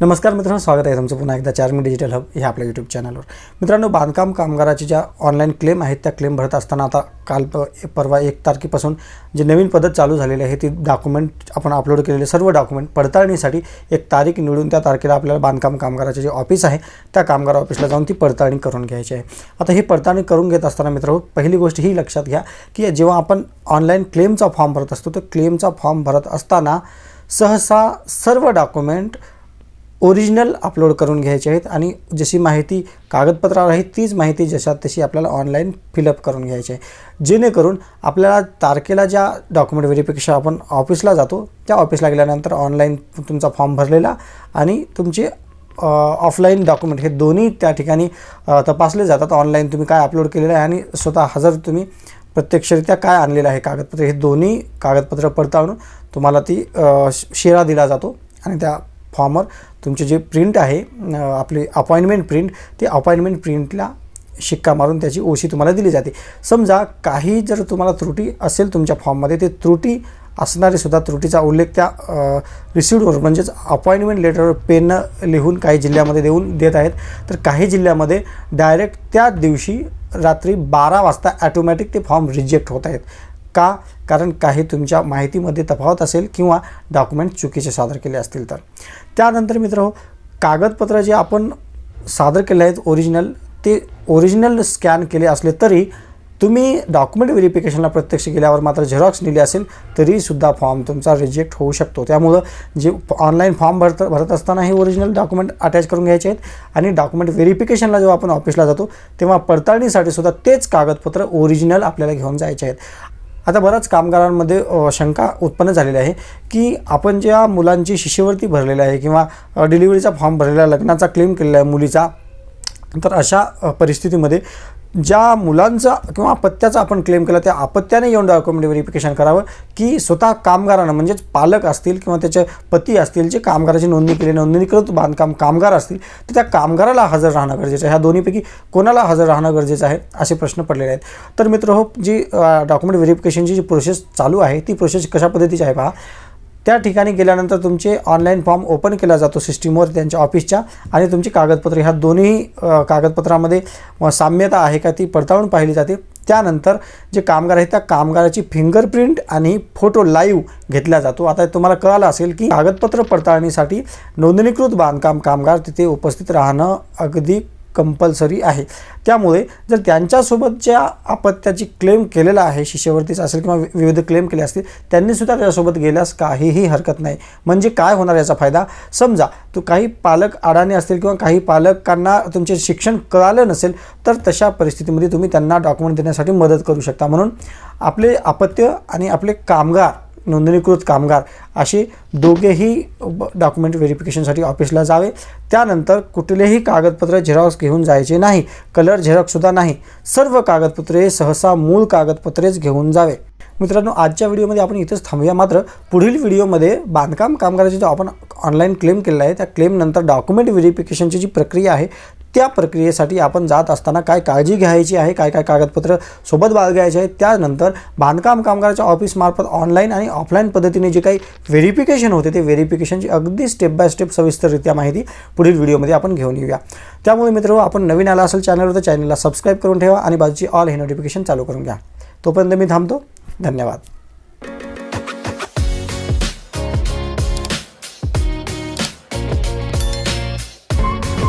नमस्कार मित्रांनो स्वागत आहे तुमचं पुन्हा एकदा चार मी डिजिटल हब ह्या आपल्या यूट्यूब चॅनलवर मित्रांनो बांधकाम कामगाराचे ज्या ऑनलाईन क्लेम आहेत त्या क्लेम भरत असताना आता काल प परवा एक तारखेपासून जे नवीन पद्धत चालू झालेली आहे ती डॉक्युमेंट आपण अपलोड केलेले सर्व डॉक्युमेंट पडताळणीसाठी एक तारीख निवडून त्या तारखेला आपल्याला बांधकाम कामगाराचे जे ऑफिस आहे त्या कामगार ऑफिसला जाऊन ती पडताळणी करून घ्यायची आहे. आता ही पडताळणी करून घेत असताना मित्रांनो पहिली गोष्ट ही लक्षात घ्या की जेव्हा आपण ऑनलाईन क्लेमचा फॉर्म भरत असतो तर क्लेमचा फॉर्म भरत असताना सहसा सर्व डॉक्युमेंट ओरिजिनल अपलोड करून घ्यायचे आहेत आणि जशी माहिती कागदपत्रावर आहे तीच माहिती जशा तशी आपल्याला ऑनलाईन फिलअप करून घ्यायची आहे. जेणेकरून आपल्याला तारखेला ज्या डॉक्युमेंट व्हेरिफिकेशन आपण ऑफिसला जातो त्या ऑफिसला गेल्यानंतर ऑनलाईन तुमचा फॉर्म भरलेला आणि तुमचे ऑफलाईन डॉक्युमेंट हे दोन्ही त्या ठिकाणी तपासले जातात. ऑनलाईन तुम्ही काय अपलोड केलेलं आहे आणि स्वतः हजर तुम्ही प्रत्यक्षरित्या काय आणलेलं आहे कागदपत्र हे दोन्ही कागदपत्र पडताळून तुम्हाला ती शेरा दिला जातो आणि त्या फॉर्मर तुमचे जे प्रिंट आहे आपले आपली अपॉइंटमेंट प्रिंट ते अपॉइंटमेंट प्रिंटला शिक्का मारून त्याची ओशी तुम्हाला दिली जाते. समजा काही जर तुम्हाला त्रुटी असेल तुमच्या फॉर्ममध्ये ते त्रुटी असणारे सुद्धा त्रुटीचा उल्लेख त्या रिसिप्टवर म्हणजेच अपॉइंटमेंट लेटरवर पेननं लिहून काही जिल्ह्यामध्ये देऊन देत आहेत. तर काही जिल्ह्यामध्ये डायरेक्ट त्या दिवशी रात्री बारा वाजता ॲटोमॅटिक ते फॉर्म रिजेक्ट होत आहेत. का? कारण काही तुमच्या माहितीमध्ये तफावत असेल किंवा डॉक्युमेंट चुकीचे सादर केले असतील तर. त्यानंतर मित्र कागदपत्र जे आपण सादर केले आहेत ओरिजिनल ते ओरिजिनल स्कॅन केले असले तरी तुम्ही डॉक्युमेंट व्हेरिफिकेशनला प्रत्यक्ष गेल्यावर मात्र झेरॉक्स नेली असेल तरीसुद्धा फॉर्म तुमचा रिजेक्ट होऊ शकतो. त्यामुळं जे ऑनलाईन फॉर्म भरत भरत असताना हे ओरिजिनल डॉक्युमेंट अटॅच करून घ्यायचे आहेत आणि डॉक्युमेंट व्हेरिफिकेशनला जेव्हा आपण ऑफिसला जातो तेव्हा पडताळणीसाठी सुद्धा तेच कागदपत्र ओरिजिनल आपल्याला घेऊन जायचे आहेत. आता बऱ्याच कामगारांमध्ये शंका उत्पन्न झालेली आहे की आपण ज्या मुलांची शिष्यवृत्ती भरलेली आहे किंवा डिलिव्हरीचा फॉर्म भरलेला आहे लग्नाचा क्लेम केलेला आहे मुलीचा तर अशा परिस्थितीमध्ये ज्या मुलांचा किंवा अपत्याचा आपण क्लेम केला त्या अपत्याने येऊन डॉक्युमेंट व्हेरिफिकेशन करावं की स्वतः कामगारानं म्हणजेच पालक असतील किंवा त्याचे पती असतील जे कामगाराची नोंदणी केली नोंदणीकृत बांधकाम कामगार असतील तर त्या कामगाराला हजर राहणं गरजेचं आहे. ह्या दोन्हीपैकी कोणाला हजर राहणं गरजेचं आहे असे प्रश्न पडलेले आहेत. तर मित्र हो जी डॉक्युमेंट व्हेरिफिकेशनची जी प्रोसेस चालू आहे ती प्रोसेस कशा पद्धतीची आहे पहा. त्या ठिकाणी गेल्यानंतर तुमचे ऑनलाईन फॉर्म ओपन केला जातो सिस्टीमवर त्यांच्या ऑफिसच्या आणि तुमची कागदपत्र ह्या दोन्ही कागदपत्रामध्ये साम्यता आहे का ती पडताळून पाहिली जाते. त्यानंतर जे कामगार आहेत त्या कामगाराची फिंगरप्रिंट आणि फोटो लाईव्ह घेतला जातो. आता तुम्हाला कळालं असेल की कागदपत्र पडताळणीसाठी नोंदणीकृत बांधकाम कामगार तिथे उपस्थित राहणं अगदी कंपल्सरी आहे. त्यामुळे जर त्यांच्यासोबतच्या अपत्याची क्लेम केलेला आहे शिष्यवृत्तीचा असेल किंवा विविध क्लेम केले असतील त्यांनीसुद्धा त्याच्यासोबत गेल्यास काहीही हरकत नाही. म्हणजे काय होणार याचा फायदा? समजा तो काही पालक अडाणी असतील किंवा काही पालकांना तुमचे शिक्षण कळालं नसेल तर तशा परिस्थितीमध्ये तुम्ही त्यांना डॉक्युमेंट देण्यासाठी मदत करू शकता. म्हणून आपले अपत्य आणि आपले कामगार नोंदणीकृत कामगार असे दोघेही डॉक्युमेंट व्हेरिफिकेशनसाठी ऑफिसला जावे. त्यानंतर कुठलेही कागदपत्र झेरॉक्स घेऊन जायचे नाही. कलर झेरॉक्ससुद्धा नाही. सर्व कागदपत्रे सहसा मूळ कागदपत्रेच घेऊन जावे. मित्रांनो आजच्या व्हिडिओमध्ये आपण इथंच थांबूया. मात्र पुढील व्हिडिओमध्ये बांधकाम कामगाराचे जो आपण ऑनलाईन क्लेम केलेला आहे त्या क्लेमनंतर डॉक्युमेंट व्हेरिफिकेशनची जी प्रक्रिया आहे त्या प्रक्रियेसाठी आपण जात असताना काय काळजी घ्यायची आहे काय काय कागदपत्र सोबत बाळगायचे आहे त्यानंतर बांधकाम कामगाराच्या ऑफिसमार्फत ऑनलाईन आणि ऑफलाईन पद्धतीने जे काही व्हेरिफिकेशन होते ते व्हेरिफिकेशनची अगदी स्टेप बाय स्टेप सविस्तररित्या माहिती पुढील व्हिडिओमध्ये आपण घेऊन येऊया. त्यामुळे मित्र आपण नवीन आला असेल चॅनलवर तर चॅनलला सबस्क्राईब करून ठेवा आणि बाजूची ऑल हे नोटिफिकेशन चालू करून घ्या. तोपर्यंत मी थांबतो. धन्यवाद.